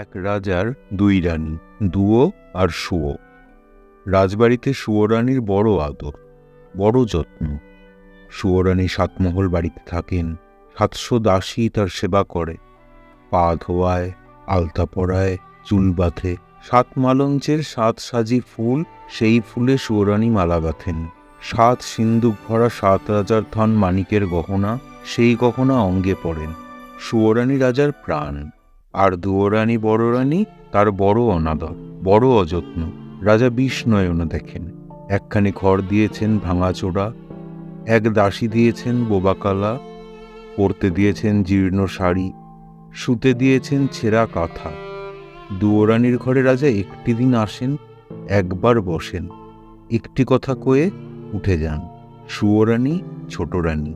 এক রাজার দুই রানী, দুয়ো আর শুয়ো। রাজবাড়িতে শুয়োরানীর বড় আদর, বড় যত্ন। শুয়োরানী সাতমহল বাড়িতে থাকেন, সাতশো দাসী তার সেবা করে। পা ধোয়ায়, আলতা পরায়, চুল বাঁধে, সাত মালঞ্চের সাত সাজি ফুল, সেই ফুলে শুয়োরানী মালা গাঁথেন। সাত সিন্দুক ভরা সাত রাজার ধন মানিকের গহনা, সেই গহনা অঙ্গে পড়েন। শুয়োরানী রাজার প্রাণ। আর দুয়োরানী বড় রানী তার বড় অনাদর, বড় অযত্ন। রাজা বিষ নয়নে দেখেন। একখানি ঘর দিয়েছেন ভাঙাচোরা, এক দাসী দিয়েছেন বোবাকালা, পরতে দিয়েছেন জীর্ণ শাড়ি শুতে দিয়েছেন ছেঁড়া কাঁথা। দুয়োরানীর ঘরে রাজা একটি দিন আসেন, একবার বসেন। একটি কথা কয়ে উঠে যান সুয়োরানী ছোট রানী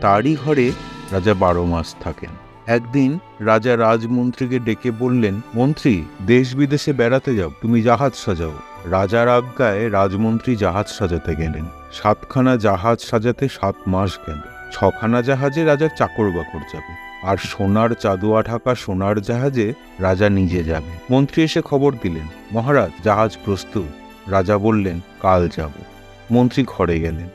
তারই ঘরে রাজা বারো মাস থাকেন। একদিন রাজা রাজমন্ত্রীকে ডেকে বললেন, মন্ত্রী, দেশ বিদেশে বেড়াতে যাও, তুমি জাহাজ সাজাও। রাজার আজ্ঞায় রাজমন্ত্রী জাহাজ সাজাতে গেলেন। সাতখানা জাহাজ সাজাতে সাত মাস গেল। ছখানা জাহাজে রাজার চাকর বাকর যাবে, আর সোনার চাদুয়া ঢাকা সোনার জাহাজে রাজা নিজে যাবে। মন্ত্রী এসে খবর দিলেন, মহারাজ, জাহাজ প্রস্তুত। রাজা বললেন, কাল যাব। মন্ত্রী ঘরে গেলেন।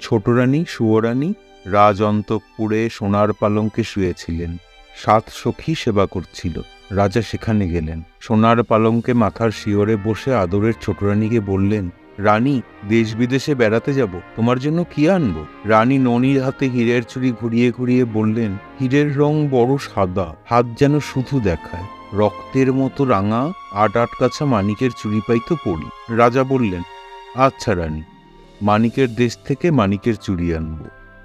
ছোট রানী সুয়োরানী, রাজ অন্তঃপুরে সোনার পালঙ্কে শুয়েছিলেন। সাত সখী সেবা করছিল। রাজা সেখানে গেলেন। সোনার পালঙ্কে মাথার শিওরে বসে আদরের ছোট রানীকে বললেন, রানী দেশ বিদেশে বেড়াতে যাব। তোমার জন্য কি আনব? রানী ননির হাতে হীরের চুড়ি ঘুরিয়ে ঘুরিয়ে বললেন, হীরের রং বড় সাদা, হাত যেন শুধু দেখায়। রক্তের মতো রাঙা, আট আট কাছা মানিকের চুড়ি পাইতো পড়ি। রাজা বললেন আচ্ছা রানী, মানিকের দেশ থেকে মানিকের চুড়ি আনব।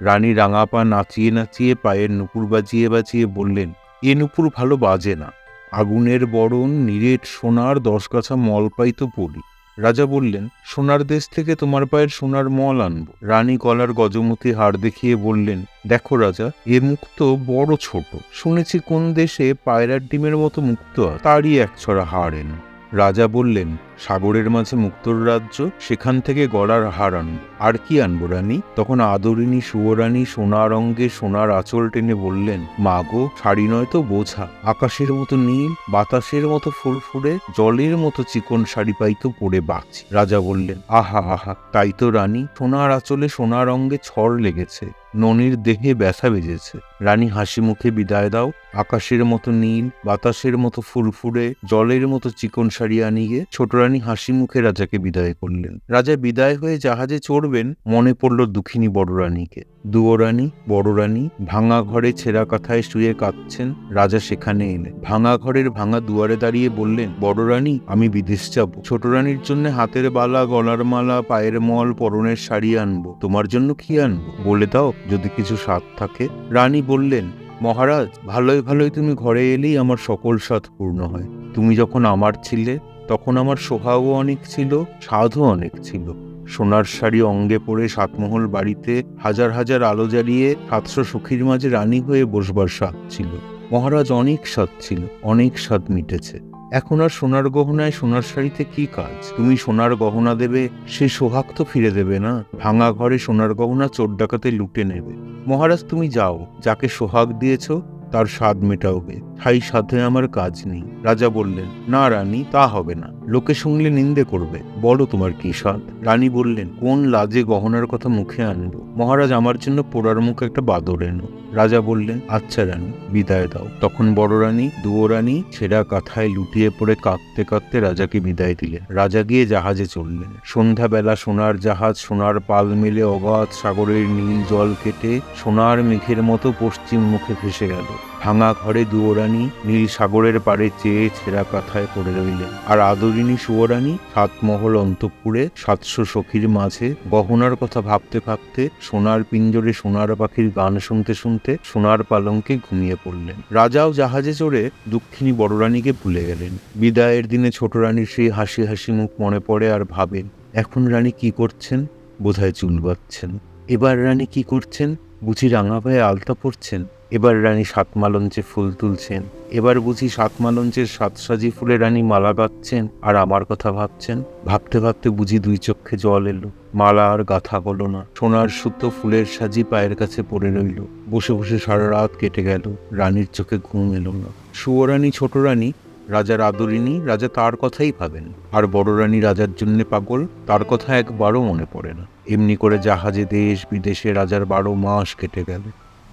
রানী রাঙা পা নাচিয়ে নাচিয়ে পায়ের নুপুর বাজিয়ে বাজিয়ে বললেন, এ নুপুর ভালো বাজে না। আগুনের বরণ, নিরেট সোনার দশ কাছা মল পাইতো পড়ি। রাজা বললেন, সোনার দেশ থেকে তোমার পায়ের সোনার মল আনব। রানী কলার গজমতি হাড় দেখিয়ে বললেন, দেখো রাজা, এ মুক্ত বড় ছোট। শুনেছি কোন দেশে পায়রার ডিমের মতো মুক্ত তারই এক ছড়া হাড় এনো। রাজা বললেন সাগরের মাঝে মুক্তর রাজ্য, সেখান থেকে গড়ার হার আনব। আর কি আনব রানী? তখন আদরিনী সুয়োরানী সোনার অঙ্গে সোনার আঁচল টেনে বললেন মা গো শাড়ি নয় তো বোঝা। আকাশের মতো নীল, বাতাসের মতো ফুরফুরে, জলের মতো চিকন শাড়ি পাইতো পরে বাঁচি। রাজা বললেন, আহা আহা, তাই তো রানী, সোনার আঁচলে সোনার অঙ্গে ছড় লেগেছে। ননির দেহে ব্যথা বেজেছে। রানী হাসি মুখে বিদায় দাও। আকাশের মতো নীল, বাতাসের মতো ফুরফুরে, জলের মতো চিকন শাড়ি আনিয়ে, ছোট রানী হাসি মুখে রাজাকে বিদায় করলেন। রাজা বিদায় হয়ে জাহাজে চড়বেন, মনে পড়ল দুঃখিনী বড় রানীকে। দুয়ো রানী, বড় রানী, ভাঙা ঘরে ছেঁড়া কাথায় শুয়ে কাঁদছেন, রাজা সেখানে এলেন। ভাঙা ঘরের ভাঙা দুয়ারে দাঁড়িয়ে বললেন, বড় রানী, আমি বিদেশ যাব। ছোট রানীর জন্য হাতের বালা, গলার মালা, পায়ের মল, পরনের শাড়ি আনব। তোমার জন্য কি আনব? বলে দাও, যদি কিছু স্বাদ থাকে। রানী বললেন, মহারাজ ভালোই ভালোই তুমি ঘরে এলেই আমার সকল স্বাদ পূর্ণ হয়। তুমি যখন আমার ছিলে তখন আমার সোহাগও অনেক ছিল স্বাদও অনেক ছিল। সোনার শাড়ি অঙ্গে পরে সাতমহল বাড়িতে হাজার হাজার আলো জ্বালিয়ে সাতশো সখীর মাঝে রানী হয়ে বসবার স্বাদ ছিল। মহারাজ অনেক স্বাদ ছিল, অনেক স্বাদ মিটেছে। এখন আর সোনার গহনায় সোনার শাড়িতে কি কাজ? তুমি সোনার গহনা দেবে, সে সোহাগ তো ফিরে দেবে না। ভাঙা ঘরে সোনার গহনা চোর ডাকাতে লুটে নেবে। মহারাজ তুমি যাও, যাকে সোহাগ দিয়েছ তার স্বাদ মেটাওবে। ঠাই সাথে আমার কাজ নেই। রাজা বললেন, না রানী, তা হবে না। লোকে শুনলে নিন্দে করবে। বলো তোমার কি স্বাদ? রানী বললেন, কোন লাজে গহনার কথা মুখে আনব? মহারাজ আমার জন্য পোড়ার মুখ একটা বাদর এনো। রাজা বললেন আচ্ছা রানী, বিদায় দাও। তখন বড় রানী, দুয়ো রানী ছেঁড়া কাথায় লুটিয়ে পড়ে কাঁদতে কাঁদতে রাজাকে বিদায় দিলেন। রাজা গিয়ে জাহাজে চললেন সন্ধ্যাবেলা সোনার জাহাজ, সোনার পাল মেলে অগাধ সাগরের নীল জল কেটে সোনার মেঘের মতো পশ্চিম মুখে ভেসে গেল। ভাঙা ঘরে দুয়োরানী নীল সাগরের পাড়ে চেয়ে ছেঁড়া কাথায় পড়ে রইলেন। আর আদরিনী সুয়োরানী সাতমহল অন্তঃপুরে সাতশো সখীর মাঝে গহনার কথা ভাবতে ভাবতে সোনার পিঞ্জরে সোনার পাখির গান শুনতে শুনতে সোনার পালঙ্কে ঘুমিয়ে পড়লেন। রাজাও জাহাজে চড়ে দুঃখিনী বড় রানীকে ভুলে গেলেন। বিদায়ের দিনে ছোট রানীর সেই হাসি হাসি মুখ মনে পড়ে আর ভাবেন, এখন রানী কি করছেন? বোধহয় চুল বাঁধছেন। এবার রানী কি করছেন? বুঝি রাঙা পায়ে আলতা পড়ছেন এবার রানী সাতমালঞ্চে ফুল তুলছেন। এবার বুঝি সাতমালঞ্চের সাতসাজি ফুলে রানী মালা গাচ্ছেন আর আমার কথা ভাবছেন? ভাবতে ভাবতে বুঝি দুই চক্ষে জল এলো। মালা আর গাথা হলো না। সোনার সুতো ফুলের সাজি পায়ের কাছে পড়ে রইল। বসে বসে সারা রাত কেটে গেল। রানীর চোখে ঘুম এলো না। সুয়রানী ছোট রানী, রাজার আদরিনী রাজা তার কথাই ভাবেন। আর বড় রানী রাজার জন্য পাগল, তার কথা একবারও মনে পড়ে না। এমনি করে জাহাজে দেশ বিদেশে রাজার বারো মাস কেটে গেল।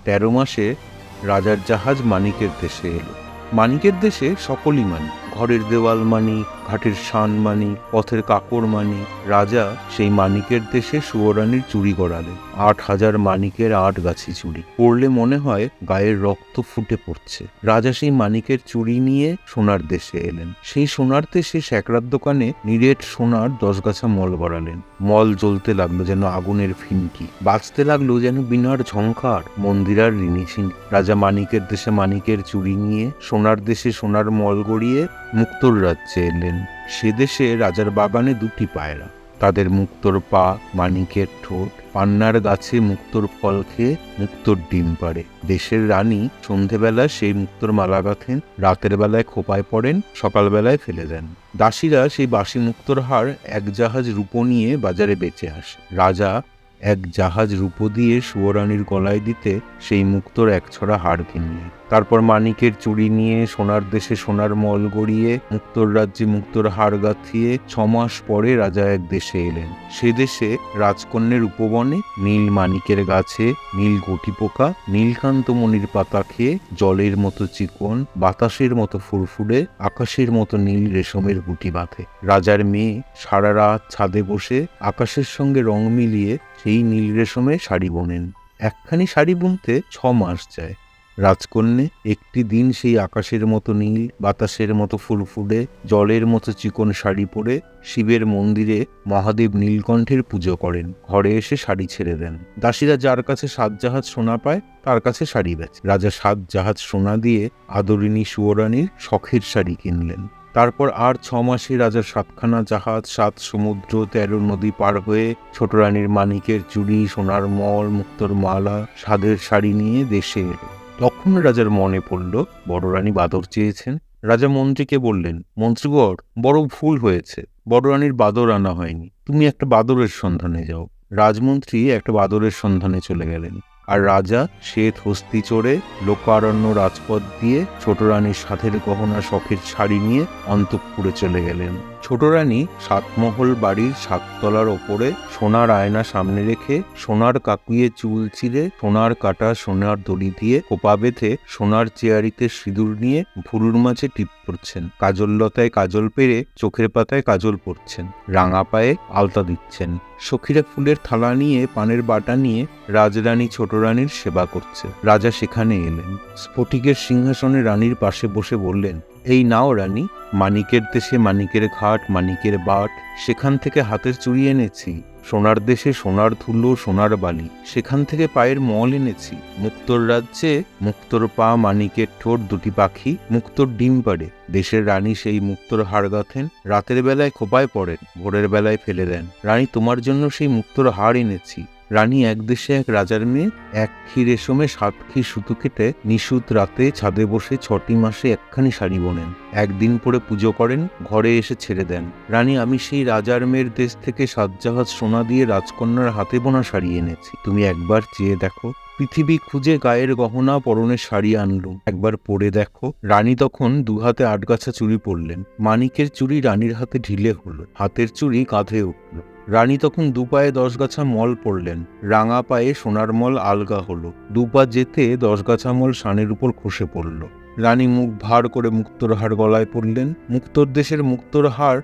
তেরো মাসে রাজার জাহাজ মানিকের দেশে এলো। মানিকের দেশে সকলই মানি ঘরের দেওয়াল মানি ঘাটের শান মানি পথের কাকর মানি রাজা সেই মানিকের দেশে সুয়রানির চুরি করালেন আট হাজার মানিকের আট গাছি চুরি। পড়লে মনে হয় গায়ের রক্ত ফুটে পড়ছে। রাজা সেই মানিকের চুরি নিয়ে সোনার দেশে এলেন। সেই সোনার দেশে স্যাকরার দোকানে নিরেট সোনার দশ গাছা মল গড়ালেন মল জ্বলতে লাগল যেন আগুনের ফিনকি। বাঁচতে লাগল যেন বিনার ঝঙ্কার মন্দিরার ঋণিছিন রাজা মানিকের দেশে মানিকের চুরি নিয়ে সোনার দেশে সোনার মল গড়িয়ে মুক্তর রাজ্যে এলেন। সে দেশে রাজার বাগানে দুটি পায়রা। তাদের মুক্তর পা, মানিকের ঠোঁট, পান্নার গাছে মুক্তর ফল খেয়ে মুক্তর ডিম পাড়ে। দেশের রানী সন্ধেবেলা সেই মুক্তর মালা গাঁথেন, রাতের বেলায় খোপায় পড়েন, সকালবেলায় ফেলে দেন। দাসীরা সেই বাসি মুক্তর হার এক জাহাজ রূপো নিয়ে বাজারে বেঁচে আসে। রাজা এক জাহাজ রূপো দিয়ে সুয়রানীর গলায় দিতে সেই মুক্তর এক ছড়া হাড় কিনলেন। তারপর মানিকের চুড়ি নিয়ে সোনার দেশে সোনার মল গড়িয়ে, মুক্তর রাজ্যে মুক্তর হাড় গাঁথিয়ে ছমাস পরে রাজা এক দেশে এলেন। সে দেশে রাজকন্যের উপবনে নীল মানিকের গাছে নীল গটি পোকা নীলকান্তমণির পাতা খেয়ে জলের মতো চিকন, বাতাসের মতো ফুরফুরে, আকাশের মতো নীল রেশমের গুটি বাঁধে। রাজার মেয়ে সারা রাত ছাদে বসে আকাশের সঙ্গে রং মিলিয়ে সেই নীল রেশমে শাড়ি বোনেন। একখানি শাড়ি বুনতে ছ মাস যায়। রাজকন্যে একটি দিন সেই আকাশের মতো নীল, বাতাসের মতো ফুরফুরে, জলের মতো চিকন শাড়ি পরে শিবের মন্দিরে মহাদেব নীলকণ্ঠের পুজো করেন। ঘরে এসে শাড়ি ছেড়ে দেন। দাসীরা যার কাছে সাত জাহাজ সোনা পায়, তার কাছে শাড়ি বেচে। রাজা সাত জাহাজ সোনা দিয়ে আদরিনী সুয়রানীর শখের শাড়ি কিনলেন। তারপর আর ছ মাসে রাজার সাতখানা জাহাজ, সাত সমুদ্র, তেরো নদী পার হয়ে ছোট রানীর মানিকের চুড়ি, সোনার মল, মুক্তর মালা, সাদের শাড়ি নিয়ে দেশে এলো। তখন রাজার মনে পড়ল বড় রানী বাদর চেয়েছেন। রাজা মন্ত্রীকে বললেন মন্ত্রীগড় বড় ভুল হয়েছে। বড় রানীর বাদর আনা হয়নি। তুমি একটা বাদরের সন্ধানে যাও। রাজমন্ত্রী একটা বাদরের সন্ধানে চলে গেলেন। আর রাজা শ্বেত হস্তি চড়ে লোকারণ্য রাজপথ দিয়ে ছোট রানীর সাথের গহনা শখের শাড়ি নিয়ে অন্তঃপুরে চলে গেলেন। ছোট রানী সাতমহল বাড়ির সাততলার ওপরে সোনার আয়না সামনে রেখে সোনার কাকুয়ে চুল চিরে সোনার কাটা সোনার দড়ি দিয়ে কোপা বেঁধে সোনার চেয়ারিতে সিঁদুর নিয়ে ভুরুর মাঝে টিপ পড়ছেন। কাজল লতায় কাজল পেরে চোখের পাতায় কাজল পড়ছেন। রাঙা পায়ে আলতা দিচ্ছেন। সখীরা ফুলের থালা নিয়ে, পানের বাটা নিয়ে রাজরানী ছোট রানীর সেবা করছে। রাজা সেখানে এলেন। স্ফটিকের সিংহাসনে রানীর পাশে বসে বললেন এই নাও রানী, মানিকের দেশে মানিকের ঘাট, মানিকের বাট, সেখান থেকে হাতের চুড়ি এনেছি, সোনার দেশে সোনার ধুলো, সোনার বালি, সেখান থেকে পায়ের মল এনেছি, মুক্তর রাজ্যে মুক্তর পা মানিকের ঠোঁট দুটি পাখি, মুক্তর ডিম পাড়ে, দেশের রানী সেই মুক্তর হাড় গাঁথেন, রাতের বেলায় খোপায় পড়েন, ভোরের বেলায় ফেলে দেন, রানী তোমার জন্য সেই মুক্তর হাড় এনেছি রানী এক দেশে এক রাজার মেয়ে, এক খি রেশমে সাত খি সুতো কেটে নিশুত রাতে ছাদে বসে ছটি মাসে একখানি শাড়ি বোনেন। একদিন পরে পুজো করেন, ঘরে এসে ছেড়ে দেন। রানী, আমি সেই রাজার মেয়ের দেশ থেকে সাত জাহাজ সোনা দিয়ে রাজকন্যার হাতে বোনা শাড়ি এনেছি। তুমি একবার চেয়ে দেখো। পৃথিবী খুঁজে গায়ের গহনা পরনের শাড়ি আনলুম। একবার পরে দেখো। রানী তখন দুহাতে আটগাছা চুড়ি পরলেন। মানিকের চুড়ি রানীর হাতে ঢিলে হলো। হাতের চুড়ি কাঁধে উঠল। রানী তখন দুপায়ে দশ গাছা মল পড়লেন। রাঙা পায়ে সোনার মল আলগা হলো। দুপা যেতে দশ গাছা মল সানের উপর খসে পড়ল। রানী মুখ ভার করে মুক্তর হার গলায় পড়লেন। মুক্তর দেশের মুক্তর হার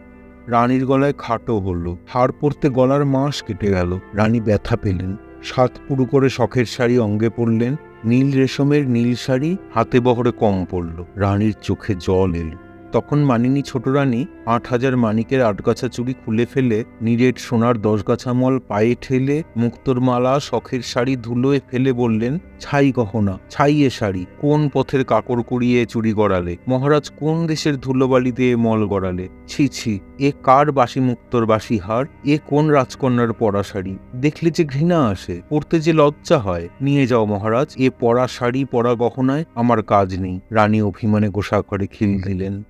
রানীর গলায় খাটো হলো। হার পরতে গলার মাস কেটে গেল। রানী ব্যথা পেলেন। সাত পুরু করে শখের শাড়ি অঙ্গে পরলেন। নীল রেশমের নীল শাড়ি হাতে বহরে কম পড়ল। রানীর চোখে জল এলো। তখন মানিনী ছোট রানী আট হাজার মানিকের আটগাছা চুড়ি খুলে ফেলে নিরেট সোনার দশ গাছা মল পায়ে ঠেলে মুক্তর মালা শখের শাড়ি ধুলোয় ফেলে বললেন, ছাই গহনা ছাইয়ে শাড়ি, কোন পথের কাকর কুড়িয়ে চুরি গড়ালে? মহারাজ কোন দেশের ধুলোবালি দিয়ে মল গড়ালে? ছি ছি, এ কার বাসি মুক্তর বাসি হার? এ কোন রাজকন্যার পরা শাড়ি? দেখলে যে ঘৃণা আসে পড়তে যে লজ্জা হয়। নিয়ে যাও মহারাজ, এ পরা শাড়ি, পরা গহনায় আমার কাজ নেই। রানী অভিমানে গোসা করে খিল দিলেন।